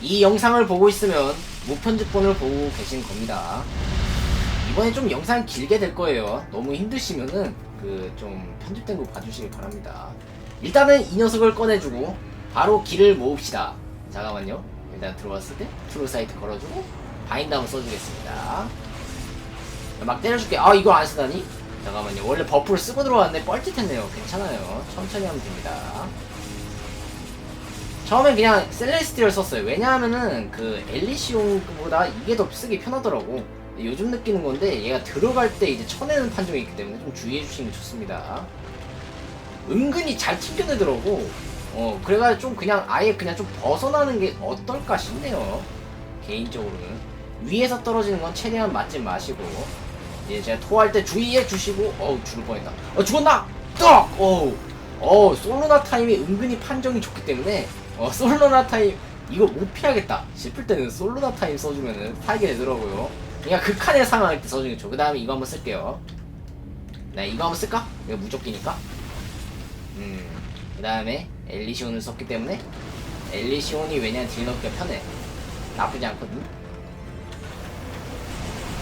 이 영상을 보고 있으면 무편집본을 보고 계신 겁니다. 이번에 좀 영상 길게 될 거예요. 너무 힘드시면은 그 좀 편집된 거 봐주시길 바랍니다. 일단은 이 녀석을 꺼내주고 바로 길을 모읍시다. 잠깐만요. 일단 들어왔을 때 트루 사이트 걸어주고 바인드 한번 써주겠습니다. 막 때려줄게. 아 이거 안 쓰다니? 잠깐만요. 원래 버프를 쓰고 들어왔는데 뻘짓했네요. 괜찮아요. 천천히 하면 됩니다. 처음엔 그냥 셀레스티얼 썼어요. 왜냐하면은 그 엘리시온보다 이게 더 쓰기 편하더라고. 요즘 느끼는 건데 얘가 들어갈 때 이제 쳐내는 판정이 있기 때문에 좀 주의해 주시는 게 좋습니다. 은근히 잘 튕겨내더라고. 어 그래가지고 좀 그냥 아예 그냥 좀 벗어나는 게 어떨까 싶네요. 개인적으로는 위에서 떨어지는 건 최대한 맞지 마시고 이제 제가 토할 때 주의해 주시고 어우 죽을 뻔했다. 어 죽었나? 떡! 어우 어 솔로나 타임이 은근히 판정이 좋기 때문에 어 솔로나 타임 이거 못 피하겠다 싶을 때는 솔로나 타임 써주면은 살게 되더라고요. 그냥 극한의 상황일 때 좋고 그 다음에 이거 한번 쓸게요. 네 이거 한번 쓸까? 이거 무적기니까. 음, 그 다음에 엘리시온을 썼기 때문에 엘리시온이 왜냐면 딜 넣기가 편해. 나쁘지 않거든.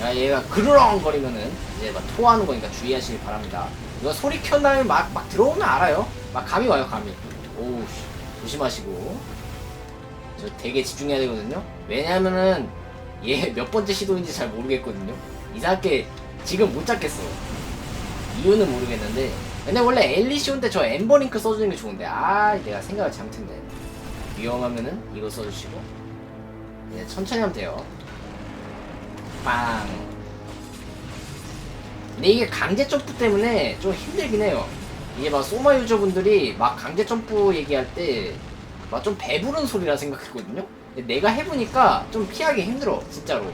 야, 얘가 그르렁 거리면은 이제 막 토하는 거니까 주의하시길 바랍니다. 이거 소리 켠 다음에 막, 막 들어오면 알아요. 막 감이 와요, 감이. 오우, 씨, 조심하시고. 저 되게 집중해야 되거든요. 왜냐면은 얘 몇 번째 시도인지 잘 모르겠거든요. 이상하게 지금 못 잡겠어. 이유는 모르겠는데. 근데 원래 엘리시온 때 저 엠버링크 써주는 게 좋은데, 아, 내가 생각을 잘못했네. 위험하면은 이거 써주시고. 네, 천천히 하면 돼요. 빵. 근데 이게 강제 점프 때문에 좀 힘들긴 해요. 이게 막 소마 유저분들이 막 강제 점프 얘기할 때 막 좀 배부른 소리라 생각했거든요. 근데 내가 해보니까 좀 피하기 힘들어, 진짜로.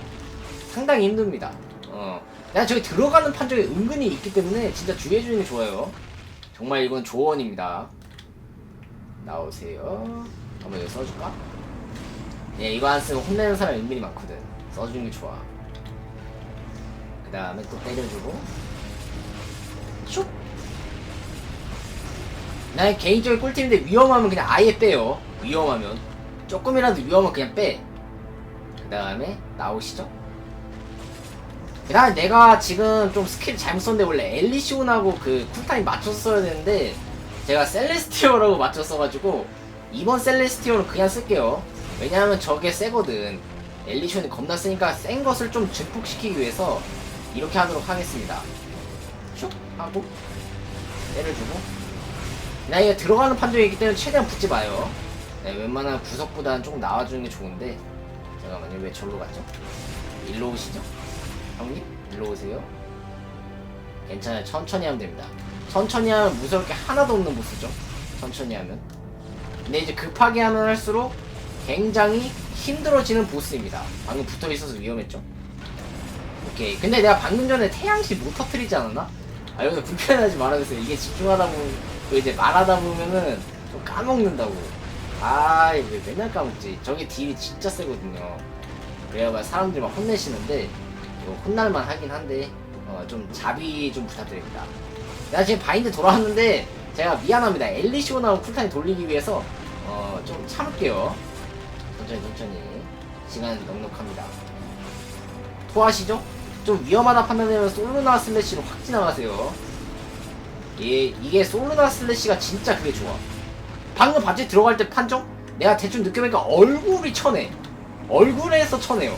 상당히 힘듭니다. 어. 내가 저기 들어가는 판정이 은근히 있기 때문에 진짜 주의해주는 게 좋아요. 정말 이건 조언입니다. 나오세요. 한번 이거 써줄까? 예, 이거 안 쓰면 혼내는 사람 은근히 많거든. 써주는 게 좋아. 그 다음에 또 때려주고 슉! 난 개인적인 꿀팁인데 위험하면 그냥 아예 빼요. 위험하면. 조금이라도 위험하면 그냥 빼 그 다음에 나오시죠. 그 다음에 내가 지금 좀 스킬 잘못 썼는데 원래 엘리시온하고 그 쿨타임 써야 되는데 제가 셀레스티어라고 맞춰 써가지고 이번 셀레스티어는 그냥 쓸게요. 왜냐하면 저게 세거든. 엘리시온이 겁나 세니까 센 것을 좀 증폭시키기 위해서 이렇게 하도록 하겠습니다. 슉 하고 때려주고 나 이거 들어가는 판정이기 때문에 최대한 붙지 마요. 네, 웬만한 구석보다는 조금 나와주는 게 좋은데 잠깐만요 왜 절로 갔죠? 일로 오시죠? 형님 일로 오세요. 괜찮아요 천천히 하면 됩니다. 천천히 하면 무서울 게 하나도 없는 보스죠. 천천히 하면. 근데 이제 급하게 하면 할수록 굉장히 힘들어지는 보스입니다. 방금 붙어 있어서 위험했죠. 오케이. 근데 내가 방금 전에 태양시 못 터트리지 않았나? 아, 여기서 불편하지 말아주세요. 이게 집중하다 보면, 또 이제 말하다 보면은 좀 까먹는다고. 아, 왜 맨날 까먹지? 저게 딜이 진짜 세거든요. 그래야 사람들이 막 혼내시는데, 이거 혼날만 하긴 한데, 어, 좀 자비 좀 부탁드립니다. 내가 지금 바인드 돌아왔는데, 제가 미안합니다. 엘리시오나고 쿨타임 돌리기 위해서, 어, 좀 참을게요. 천천히, 천천히. 시간 넉넉합니다. 토하시죠? 좀 위험하다 판단되면 솔루나 슬래시로 확 지나가세요. 예, 이게 솔루나 슬래시가 진짜 그게 좋아. 방금 바지 들어갈 때 판정? 내가 대충 느껴보니까 얼굴이 쳐내. 얼굴에서 쳐내요.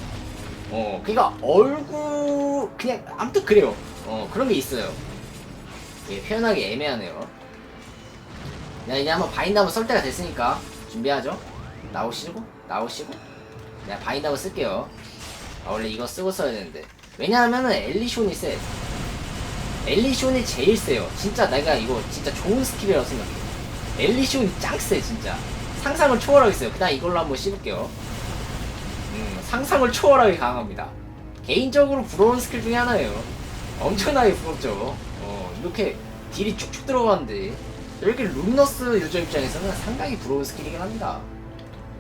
어, 그니까 얼굴, 그냥, 아무튼 그래요. 어, 그런 게 있어요. 예, 표현하기 애매하네요. 자, 이제 한번 바인드 한번 썰 때가 됐으니까 준비하죠. 나오시고, 나오시고. 내가 바인드 한번 쓸게요. 아, 원래 이거 쓰고 써야 되는데. 왜냐하면은 엘리쇼이 세. 엘리쇼이 제일 세요. 진짜 내가 이거 진짜 좋은 스킬이라고 생각해. 엘리쇼이 짱세, 진짜. 상상을 초월하겠어요. 그 다음 이걸로 한번 씹을게요. 음, 상상을 초월하게 강합니다. 개인적으로 부러운 스킬 중에 하나예요. 엄청나게 부럽죠. 어, 이렇게 딜이 쭉쭉 들어가는데, 이렇게 루미너스 유저 입장에서는 상당히 부러운 스킬이긴 합니다.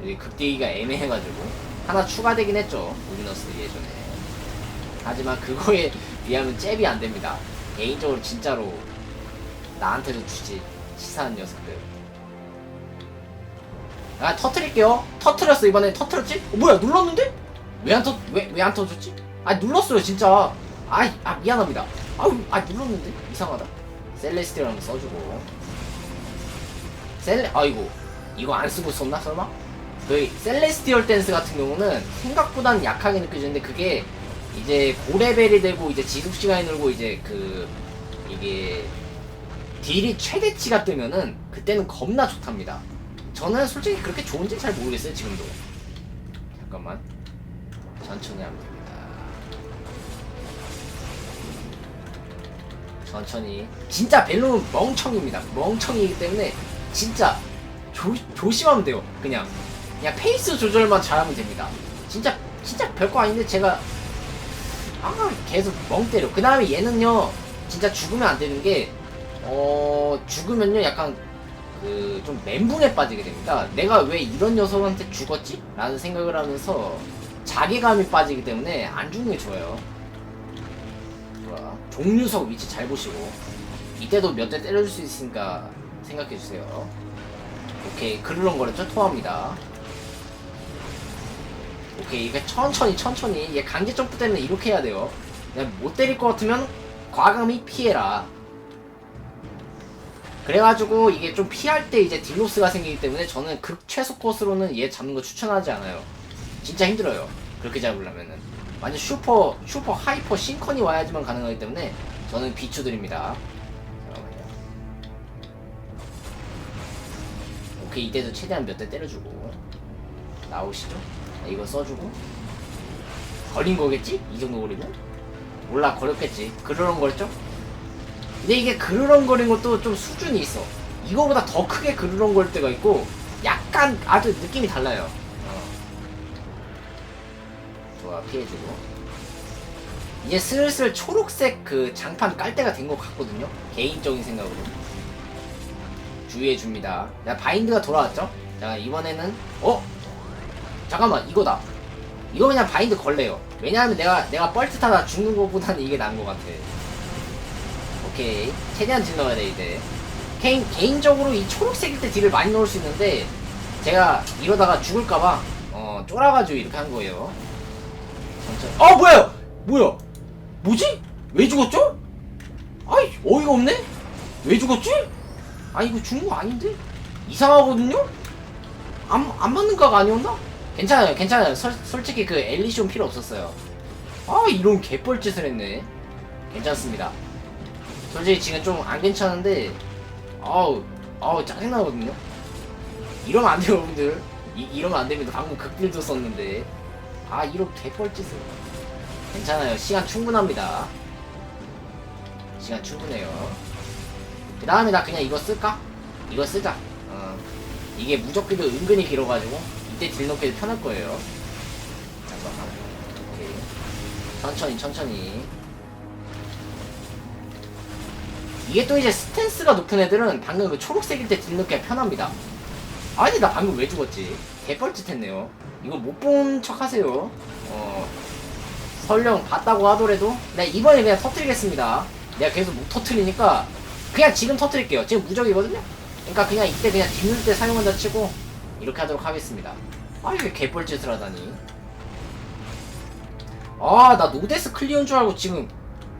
이 극대기가 애매해가지고. 하나 추가되긴 했죠. 루미너스 예전에. 하지만 그거에 비하면 잽이 안 됩니다. 개인적으로 진짜로 나한테도 주지. 치사한 녀석들. 아 터트릴게요 터트렸어 이번에 터트렸지? 어, 뭐야 눌렀는데? 왜 안 터.. 왜, 왜 안 터졌지? 아 눌렀어요 진짜 아이 아 미안합니다 아우 아 눌렀는데 이상하다 셀레스티를 한번 써주고 셀레 아이고 이거 안 쓰고 썼나 설마? 그 셀레스티얼 댄스 같은 경우는 생각보다는 약하게 느껴지는데 그게 이제 고레벨이 되고 이제 지속 시간이 늘고 이제 그 이게 딜이 최대치가 뜨면은 그때는 겁나 좋답니다. 저는 솔직히 그렇게 좋은지 잘 모르겠어요 지금도. 잠깐만 천천히 하면 됩니다. 천천히 진짜 벨로는 멍청입니다. 멍청이기 때문에 진짜 조, 조심하면 돼요. 그냥 그냥 페이스 조절만 잘하면 됩니다. 진짜 진짜 별거 아닌데 제가 아 계속 멍 때려. 그 다음에 얘는요 진짜 죽으면 안 되는 게 어 죽으면요 약간 그 좀 멘붕에 빠지게 됩니다. 내가 왜 이런 녀석한테 죽었지? 라는 생각을 하면서 자괴감이 빠지기 때문에 안 죽는 게 좋아요. 좋아. 종류석 위치 잘 보시고 이때도 몇 대 때려줄 수 있으니까 생각해 주세요. 오케이 그르렁거렸죠? 토합니다. 오케이 이게 천천히 천천히 얘 강제 점프 때문에 이렇게 해야 돼요. 그냥 못 때릴 것 같으면 과감히 피해라. 그래가지고 이게 좀 피할 때 이제 딜로스가 생기기 때문에 저는 극 최소 컷으로는 얘 잡는 거 추천하지 않아요. 진짜 힘들어요. 그렇게 잡으려면은. 완전 슈퍼, 슈퍼 하이퍼 싱컨이 와야지만 가능하기 때문에 저는 비추드립니다. 오케이, 이때도 최대한 몇 대 때려주고. 나오시죠? 자, 이거 써주고. 걸린 거겠지? 이 정도 거리면? 몰라, 걸렸겠지. 그러는 거였죠? 근데 이게 그르렁거리는 것도 좀 수준이 있어. 이거보다 더 크게 그르렁거릴 때가 있고, 약간 아주 느낌이 달라요. 어. 좋아, 피해주고. 이제 슬슬 초록색 그 장판 깔 때가 된 것 같거든요. 개인적인 생각으로. 주의해줍니다. 나 바인드가 돌아왔죠? 자, 이번에는, 어? 잠깐만, 이거다. 이거 그냥 바인드 걸래요. 왜냐하면 내가, 내가 뻘짓하다 죽는 것보다는 이게 나은 것 같아. 오케이. 최대한 딜 넣어야 돼 이제. 개인, 개인적으로 이 초록색일 때 딜을 많이 넣을 수 있는데 제가 이러다가 죽을까봐 어 쫄아가지고 이렇게 한 거예요. 천천히 어 뭐야! 뭐야? 뭐지? 왜 죽었죠? 아이 어이가 없네? 왜 죽었지? 아 이거 죽은 거 아닌데? 이상하거든요? 안, 안 맞는 각 아니었나 괜찮아요 괜찮아요. 설, 솔직히 그 엘리시온 필요 없었어요. 아 이런 개뻘짓을 했네. 괜찮습니다. 솔직히 지금 좀 안 괜찮은데 아우 아우 짜증나거든요. 이러면 안 돼요 여러분들. 이, 이러면 안 됩니다. 방금 극딜도 썼는데. 아 이런 개뻘짓을. 괜찮아요. 시간 충분합니다. 시간 충분해요. 그 다음에 나 그냥 이거 쓸까? 이거 쓰자. 어. 이게 무적기도 은근히 길어가지고 이때 딜 넣기도 편할 거예요 잠깐만 오케이 천천히 천천히 이게 또 이제 스탠스가 높은 애들은 방금 그 초록색일 때 딜 넣기가 편합니다. 아니 나 방금 왜 죽었지? 개뻘짓 했네요. 이거 못 본 척 하세요. 어 설령 봤다고 하더라도 네 이번에 그냥 터트리겠습니다. 내가 계속 못 터트리니까 그냥 지금 터트릴게요. 지금 무적이거든요? 그러니까 그냥 이때 그냥 딜눌 때 사용한다 치고 이렇게 하도록 하겠습니다. 아 이게 개뻘짓을 하다니. 아 나 노데스 클리어인 줄 알고 지금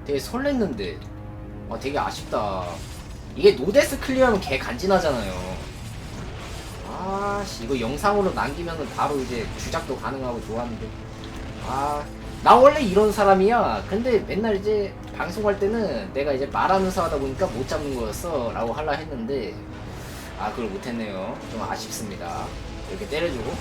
되게 설렜는데. 아 되게 아쉽다. 이게 노데스 클리어하면 개 간지나잖아요. 아씨 이거 영상으로 남기면은 바로 이제 주작도 가능하고 좋았는데. 아 나 원래 이런 사람이야. 근데 맨날 이제 방송할 때는 내가 이제 말하면서 하다 보니까 못 잡는 거였어. 라고 하려 했는데 아 그걸 못했네요. 좀 아쉽습니다. 이렇게 때려주고.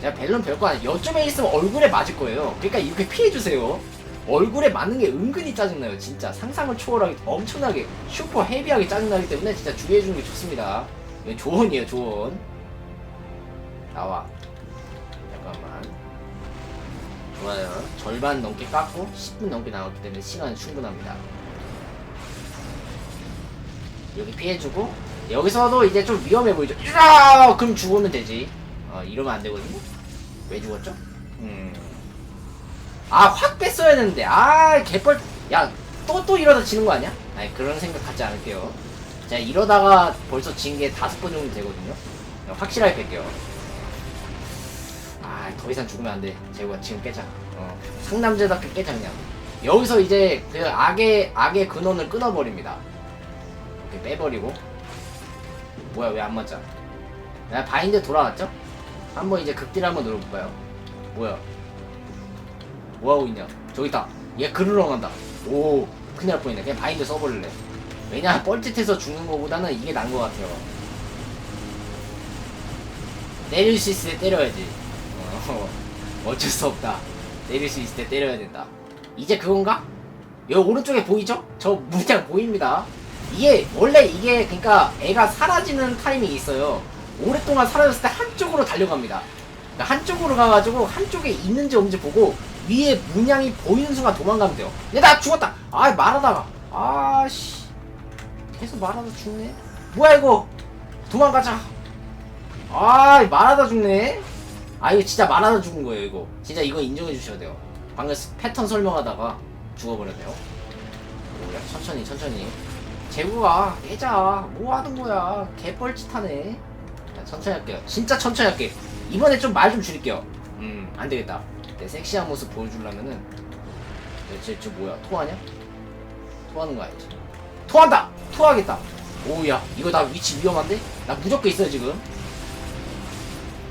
제가 벨론 별거 아니야 여점에 있으면 얼굴에 맞을 거예요. 그러니까 이렇게 피해주세요. 얼굴에 맞는 게 은근히 짜증나요 진짜. 상상을 초월하게 엄청나게 슈퍼 헤비하게 짜증나기 때문에 진짜 주의해주는 게 좋습니다. 이거 조언이에요 조언. 나와. 잠깐만. 좋아요. 절반 넘게 깎고 10분 넘게 나왔기 때문에 시간은 충분합니다 여기 피해주고 여기서도 이제 좀 위험해 보이죠 이라 그럼 죽으면 되지 어 이러면 안 되거든요 왜 죽었죠? 음 아, 확 뺐어야 되는데. 아, 개뻘. 야, 또, 또 이러다 지는 거 아니야? 아니, 그런 생각 갖지 않을게요. 제가 이러다가 벌써 진 게 다섯 번 정도 되거든요. 확실하게 뺄게요. 아, 더 이상 죽으면 안 돼. 제가 지금 깨자. 어, 상남자답게 깨자 그냥. 여기서 이제 그 악의 악의 근원을 끊어버립니다. 이렇게 빼버리고. 뭐야 왜 안 맞자? 야 바인드 돌아왔죠? 한번 이제 극딜 한번 눌러볼까요? 뭐야? 뭐 하고 있냐? 저기 있다. 얘 그르렁 한다. 오, 큰일 날 뻔했네. 그냥 바인드 써버릴래. 왜냐 뻘짓해서 죽는 거보다는 이게 나은 것 같아요. 때릴 수 있을 때 때려야지. 어, 어쩔 수 없다. 때릴 수 있을 때 때려야 된다. 이제 그건가? 여기 오른쪽에 보이죠? 저 문장 보입니다. 이게 원래 이게 그러니까 애가 사라지는 타이밍이 있어요. 오랫동안 사라졌을 때 한쪽으로 달려갑니다. 그러니까 한쪽으로 가가지고 한쪽에 있는지 없는지 보고 위에 문양이 보이는 순간 도망가면 돼요. 근데 나 죽었다. 아 말하다가 아씨 계속 말하다 죽네. 뭐야 이거? 도망가자. 아 말하다 죽네. 아 이거 진짜 말하다 죽은 거예요 이거. 진짜 이거 인정해 주셔야 돼요. 방금 패턴 설명하다가 죽어버렸네요. 오 야 천천히 천천히. 재구가 깨자. 뭐 하는 거야? 개뻘짓하네. 자, 천천히 할게요. 진짜 천천히 할게. 이번에 좀 말 좀 줄일게요. 음, 안 되겠다. 내 섹시한 모습 보여주려면은. 쟤, 쟤 뭐야? 토하냐? 토하는 거 아니지? 토한다! 토하겠다! 오우야, 이거 나 위치 위험한데? 나 무조건 있어요, 지금.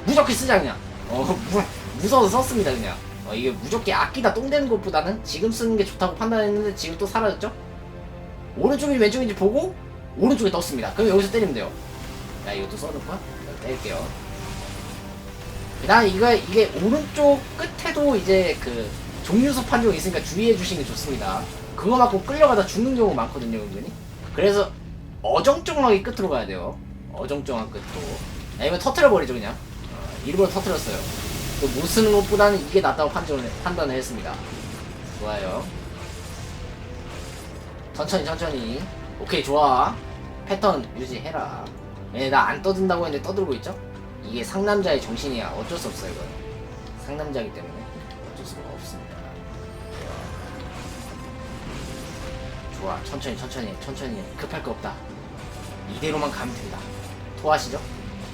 무조건 쓰자, 그냥. 어, 무, 무서워서 썼습니다, 그냥. 어, 이게 무조건 아끼다 똥 되는 것보다는 지금 쓰는 게 좋다고 판단했는데 지금 또 사라졌죠? 오른쪽인지 왼쪽인지 보고 오른쪽에 떴습니다. 그럼 여기서 때리면 돼요. 야 이것도 써놓고 때릴게요. 난 이거 이게 오른쪽 끝에도 이제 그 종류소 판정이 있으니까 주의해 주시는 게 좋습니다. 그거 맞고 끌려가다 죽는 경우 많거든요, 은근히. 그래서 어정쩡하게 끝으로 가야 돼요. 어정쩡한 끝으로. 아니면 터트려 버리죠 그냥. 어, 일부러 터트렸어요. 또못 쓰는 것보다는 이게 낫다고 판정을 판단을 했습니다. 좋아요. 천천히 천천히. 오케이 좋아. 패턴 유지해라. 얘나 안 떠든다고 했는데 떠들고 있죠? 이게 상남자의 정신이야. 어쩔 수 없어 이건 상남자이기 때문에 어쩔 수가 없습니다. 좋아. 천천히 천천히 천천히. 급할 거 없다. 이대로만 가면 된다. 토하시죠?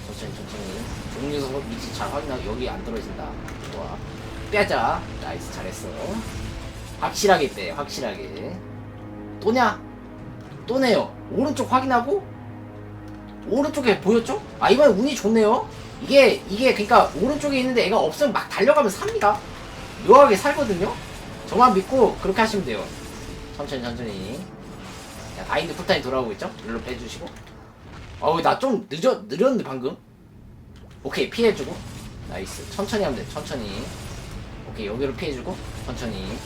천천히 천천히. 종류서 위치 잘 확인하고 여기 안 떨어진다. 좋아. 빼자. 나이스. 잘했어. 확실하게 빼 확실하게 또냐? 또네요. 오른쪽 확인하고 오른쪽에 보였죠? 아 이번에 운이 좋네요. 이게 이게 그러니까 오른쪽에 있는데 애가 없으면 막 달려가면 삽니다. 묘하게 살거든요. 저만 믿고 그렇게 하시면 돼요. 천천히 천천히. 자 바인드 쿨타임 돌아오고 있죠? 일로 빼주시고. 어우 나 좀 늦어 느렸는데 방금. 오케이 피해주고. 나이스. 천천히 하면 돼. 천천히. 오케이 여기로 피해주고 천천히.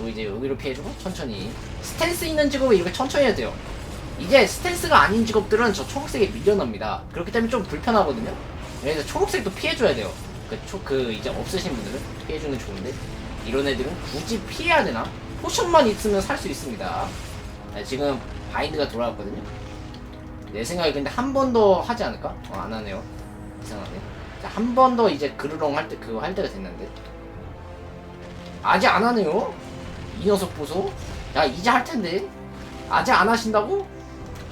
또 이제 여기로 피해주고 천천히. 스탠스 있는 직업은 이렇게 천천히 해야 돼요. 이제 스탠스가 아닌 직업들은 저 초록색에 밀려납니다. 그렇기 때문에 좀 불편하거든요. 그래서 초록색도 피해줘야 돼요. 그, 초, 그 이제 없으신 분들은 피해주는 게 좋은데 이런 애들은 굳이 피해야 되나? 포션만 있으면 살 수 있습니다. 네, 지금 바인드가 돌아왔거든요. 내 생각에 근데 한 번 더 하지 않을까? 어, 안 하네요. 이상하네. 한 번 더 이제 그르렁 할 때 그거 할 때가 됐는데. 아직 안 하네요 이 녀석 보소. 야 이제 할 텐데. 아직 안 하신다고?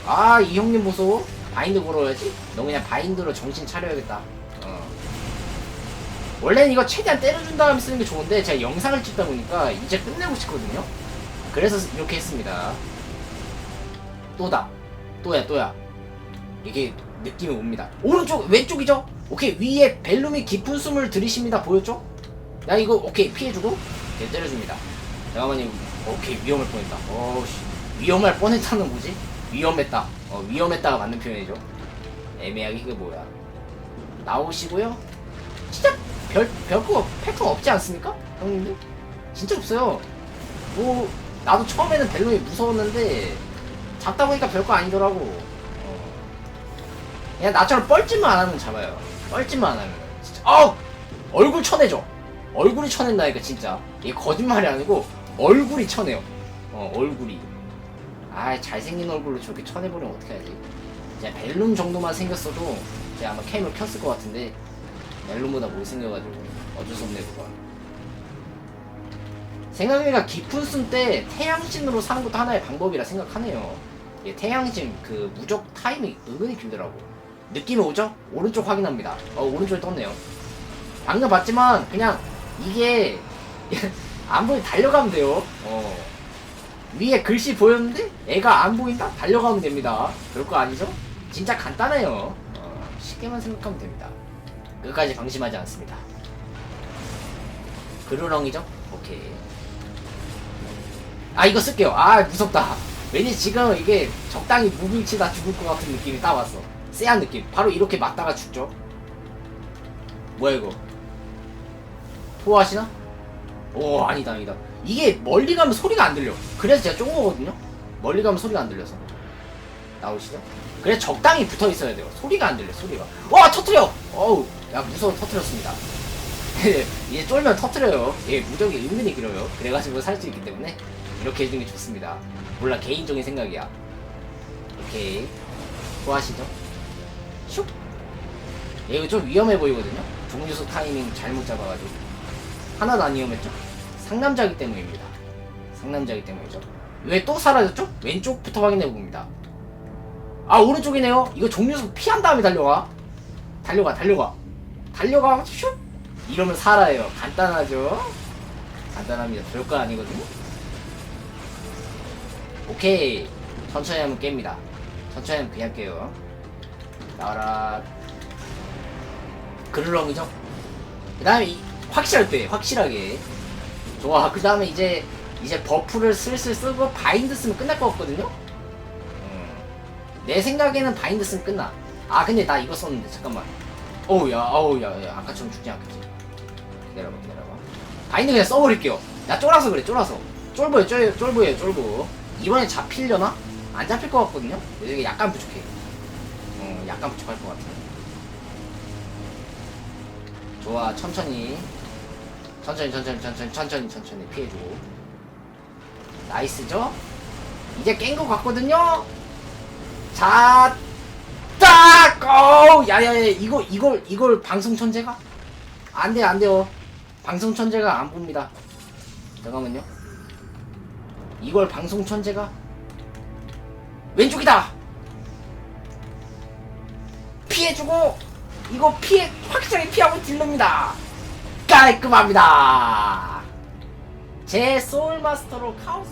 아 이 형님 보소. 바인드 걸어야지. 너 그냥 바인드로 정신 차려야겠다. 어. 원래는 이거 최대한 때려준 다음에 쓰는 게 좋은데 제가 영상을 찍다 보니까 이제 끝내고 싶거든요. 그래서 이렇게 했습니다. 또다. 또야 또야. 이게 느낌이 옵니다. 오른쪽 왼쪽이죠? 오케이 위에 벨룸이 깊은 숨을 들이십니다. 보였죠? 나 이거 오케이 피해주고 때려줍니다. 잠깐만요. 오케이 위험할 뻔했다. 어우씨 위험할 뻔했다는 뭐지? 위험했다. 어 위험했다가 맞는 표현이죠. 애매하게 그게 뭐야? 나오시고요. 진짜 별 별거 패턴 없지 않습니까, 형님들? 진짜 없어요. 뭐 나도 처음에는 벨로이 무서웠는데 잡다 보니까 별거 아니더라고. 어. 그냥 나처럼 뻘짓만 안 하면 잡아요. 뻘짓만 안 하면 진짜. 어 얼굴 쳐내줘. 얼굴이 쳐낸다니까 진짜. 이게 거짓말이 아니고 얼굴이 쳐내요. 어, 얼굴이. 아, 잘생긴 얼굴로 저렇게 쳐내버리면 어떻게 하지? 진짜 벨룸 정도만 생겼어도 제가 아마 캠을 켰을 것 같은데 벨룸보다 못생겨가지고 어쩔 수 없네 그거. 생각해보니까 깊은 숨때 태양신으로 사는 것도 하나의 방법이라 생각하네요. 이게 태양신 그 무적 타임이 은근히 길더라고. 느낌이 오죠? 오른쪽 확인합니다. 어, 오른쪽에 떴네요. 방금 봤지만, 그냥, 이게, 안 보이 달려가면 돼요. 어. 위에 글씨 보였는데, 애가 안 보인다? 달려가면 됩니다. 별거 아니죠? 진짜 간단해요. 어, 쉽게만 생각하면 됩니다. 끝까지 방심하지 않습니다. 그루렁이죠? 오케이. 아, 이거 쓸게요. 아, 무섭다. 왠지 지금 이게 적당히 무빙치다 죽을 것 같은 느낌이 딱 왔어. 쎄한 느낌. 바로 이렇게 맞다가 죽죠. 뭐야 이거? 토하시나? 오 아니다 아니다. 이게 멀리 가면 소리가 안 들려. 그래서 제가 쫀 거거든요. 멀리 가면 소리가 안 들려서. 나오시죠? 그래 적당히 붙어 있어야 돼요. 소리가 안 들려 소리가. 와 터트려. 어우 야 무서워 터트렸습니다. 이제 쫄면 터트려요. 예 무적이 은근히 길어요. 그래가지고 살 수 있기 때문에 이렇게 해주는 게 좋습니다. 몰라 개인적인 생각이야. 오케이. 좋아하시죠? 슉. 예, 이거 좀 위험해 보이거든요. 종류수 타이밍 잘못 잡아가지고 하나도 안 위험했죠? 상남자기 때문입니다. 상남자기 때문이죠. 왜 또 사라졌죠? 왼쪽부터 확인해 봅니다. 아 오른쪽이네요. 이거 종류수 피한 다음에 달려가. 달려가, 달려가, 달려가. 슉. 이러면 살아요. 간단하죠? 간단합니다. 별거 아니거든요. 오케이. 천천히 하면 깹니다. 천천히 하면 그냥 깨요. 나와라. 그르렁이죠? 그 다음에 확실할 때, 확실하게. 좋아. 그 다음에 이제, 이제 버프를 슬슬 쓰고 바인드 쓰면 끝날 것 같거든요? 음. 내 생각에는 바인드 쓰면 끝나. 아, 근데 나 이거 썼는데, 잠깐만. 어우, 야, 어우, 야, 야, 아까처럼 죽지 않겠지. 기다려봐, 기다려봐. 바인드 그냥 써버릴게요. 야, 쫄아서 그래, 쫄아서. 쫄보에, 쫄, 쫄보에, 쫄보. 이번에 잡히려나? 안 잡힐 것 같거든요? 이게 약간 부족해. 어, 약간 부족할 것 같아. 좋아, 천천히. 천천히, 천천히, 천천히, 천천히, 천천히 피해주고. 나이스죠? 이제 깬 것 같거든요? 자, 딱! 어우, 야야야, 이거, 이걸, 이걸 방송 천재가? 안 돼, 안 돼요. 방송 천재가 안 봅니다. 잠깐만요. 이걸 방송 천재가? 왼쪽이다! 피해주고, 이거 피해, 확실하게 피하고 딜릅니다. 깔끔합니다. 제 소울마스터로 카오스